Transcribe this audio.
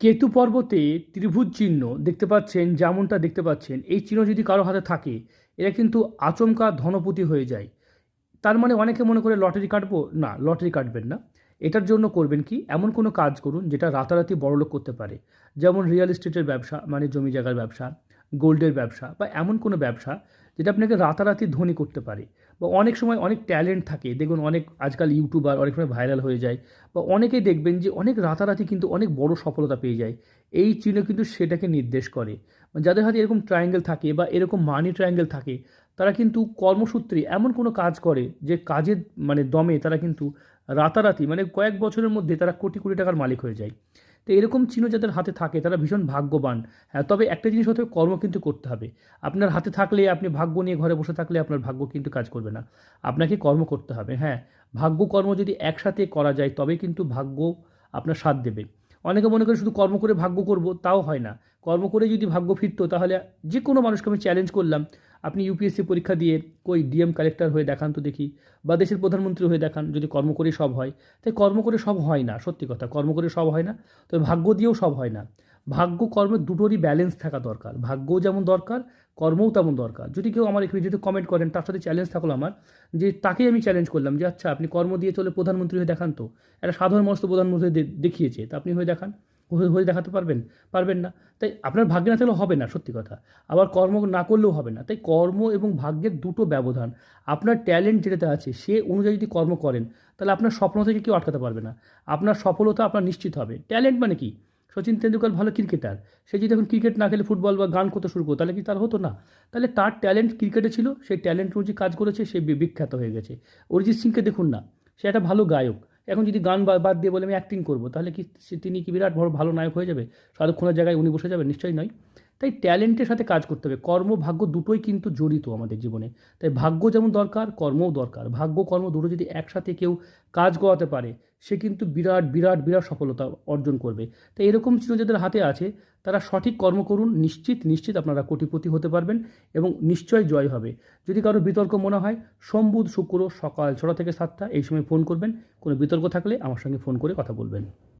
কেতু পর্বতে ত্রিভুজ চিহ্ন দেখতে পাচ্ছেন, যেমনটা দেখতে পাচ্ছেন, এই চিহ্ন যদি কারও হাতে থাকে, এরা কিন্তু আচমকা ধনপতি হয়ে যায়। তার মানে অনেকে মনে করে লটারি কাটবো? না, লটারি কাটবেন না। এটার জন্য করবেন কি? এমন কোনো কাজ করুন, যেটা রাতারাতি বড়লোক করতে পারে। যেমন রিয়েল এস্টেটের ব্যবসা মানে জমি জায়গার ব্যবসা। গোল্ডের ব্যবসা বা এমন কোনো ব্যবসা যেটা আপনাকে রাতারাতি ধনী করতে পারে। বা অনেক সময় অনেক ট্যালেন্ট থাকে। দেখুন অনেক আজকাল ইউটিউবার অনেক সময় ভাইরাল হয়ে যায় বা অনেকেই দেখবেন যে অনেক রাতারাতি কিন্তু অনেক বড় সফলতা পেয়ে যায়। এই চিহ্ন কিন্তু সেটাকে নির্দেশ করে। যাদের হাতে এরকম ট্রায়াঙ্গেল থাকে বা এরকম মানি ট্রায়াঙ্গেল থাকে, তারা কিন্তু কর্মসূত্রে এমন কোনো কাজ করে যে কাজের মানে দমে তারা কিন্তু রাতারাতি মানে কয়েক বছরের মধ্যে তারা কোটি কোটি টাকার মালিক হয়ে যায়। তো এরকম চিহ্ন যাদের হাতে থাকে, তারা ভীষণ ভাগ্যবান। হ্যাঁ তবে একটা জিনিস হতে কর্ম কিন্তু করতে হবে। আপনার হাতে থাকলে, আপনি ভাগ্য নিয়ে ঘরে বসে থাকলে আপনার ভাগ্য কিন্তু কাজ করবে না। আপনাকে কর্ম করতে হবে হ্যাঁ। ভাগ্য কর্ম যদি একসাথে করা যায়, তবে কিন্তু ভাগ্য আপনার সাথ দেবে। অনেকে মনে করে শুধু কর্ম করে ভাগ্য করব, তাও হয় না। কর্ম করে যদি ভাগ্য ফিরতো, তাহলে যে কোনো মানুষকে আমি চ্যালেঞ্জ করলাম, আপনি ইউপিএসসি পরীক্ষা দিয়ে কই ডিএম কালেক্টর হয়ে দেখান তো দেখি, বা দেশের প্রধানমন্ত্রী হয়ে দেখান, যদি কর্ম করে সব হয়। তাই কর্ম করে সব হয় না, সত্যি কথা। কর্ম করে সব হয় না, তবে ভাগ্য দিয়েও সব হয় না। ভাগ্য কর্মের দুটোরই ব্যালেন্স থাকা দরকার। ভাগ্যও যেমন দরকার, কর্মও তেমন দরকার। যদি কেউ আমার এখানে যদি কমেন্ট করেন, তার সাথে চ্যালেঞ্জ থাকল আমার, যে তাকেই আমি চ্যালেঞ্জ করলাম যে আচ্ছা আপনি কর্ম দিয়ে চলে প্রধানমন্ত্রী হয়ে দেখান তো? একটা সাধারণ মানুষ তো প্রধানমন্ত্রী দেখিয়েছে, তা আপনি হয়ে দেখান। হয়ে দেখাতে পারবেন? পারবেন না। তাই আপনার ভাগ্যে না থাকলে হবে না, সত্যি কথা। আবার কর্ম না করলেও হবে না। তাই কর্ম এবং ভাগ্যের দুটো ব্যবধান। আপনার ট্যালেন্ট যেটাতে আছে, সে অনুযায়ী যদি কর্ম করেন, তাহলে আপনার স্বপ্ন থেকে কেউ আটকাতে পারবে না। আপনার সফলতা আপনার নিশ্চিত হবে। ট্যালেন্ট মানে কি? সচিন তেন্ডুলকর ভালো ক্রিকেটার। সে যদি এখন ক্রিকেট না খেলে ফুটবল বা গান করতে শুরু করতো তাহলে কি তার হতো না? তাহলে তার ট্যালেন্ট ক্রিকেটে ছিল, সেই ট্যালেন্ট অনুযায়ী কাজ করেছে, সে বিখ্যাত হয়ে গেছে। অরিজিৎ সিংকে দেখুন না, সে একটা ভালো গায়ক। এখন যদি গান বাদ দিয়ে বলে আমি অ্যাক্টিং করব, তাহলে কি তিনি কি বিরাট বড় ভালো নায়ক হয়ে যাবে? শাহরুখ জায়গায় উনি বসে যাবেন? নিশ্চয়ই নয়। তাই ট্যালেন্টের সাথে কাজ করতে হবে। কর্ম, ভাগ্য দুটোই কিন্তু জড়িত আমাদের জীবনে। তাই ভাগ্য যেমন দরকার, কর্মও দরকার। ভাগ্য, কর্ম দুটো যদি একসাথে কেউ কাজ করাতে পারে, সে কিন্তু বিরাট বিরাট বিরাট সফলতা অর্জন করবে। তাই এরকম চিহ্ন যাদের হাতে আছে, তারা সঠিক কর্ম করুন, নিশ্চিত নিশ্চিত আপনারা কোটিপতি হতে পারবেন এবং নিশ্চয় জয় হবে। যদি কারও বিতর্ক মনে হয় সোম বুধ শুক্র সকাল ছটা থেকে সাতটা, এই সময় ফোন করবেন। কোনো বিতর্ক থাকলে আমার সঙ্গে ফোন করে কথা বলবেন।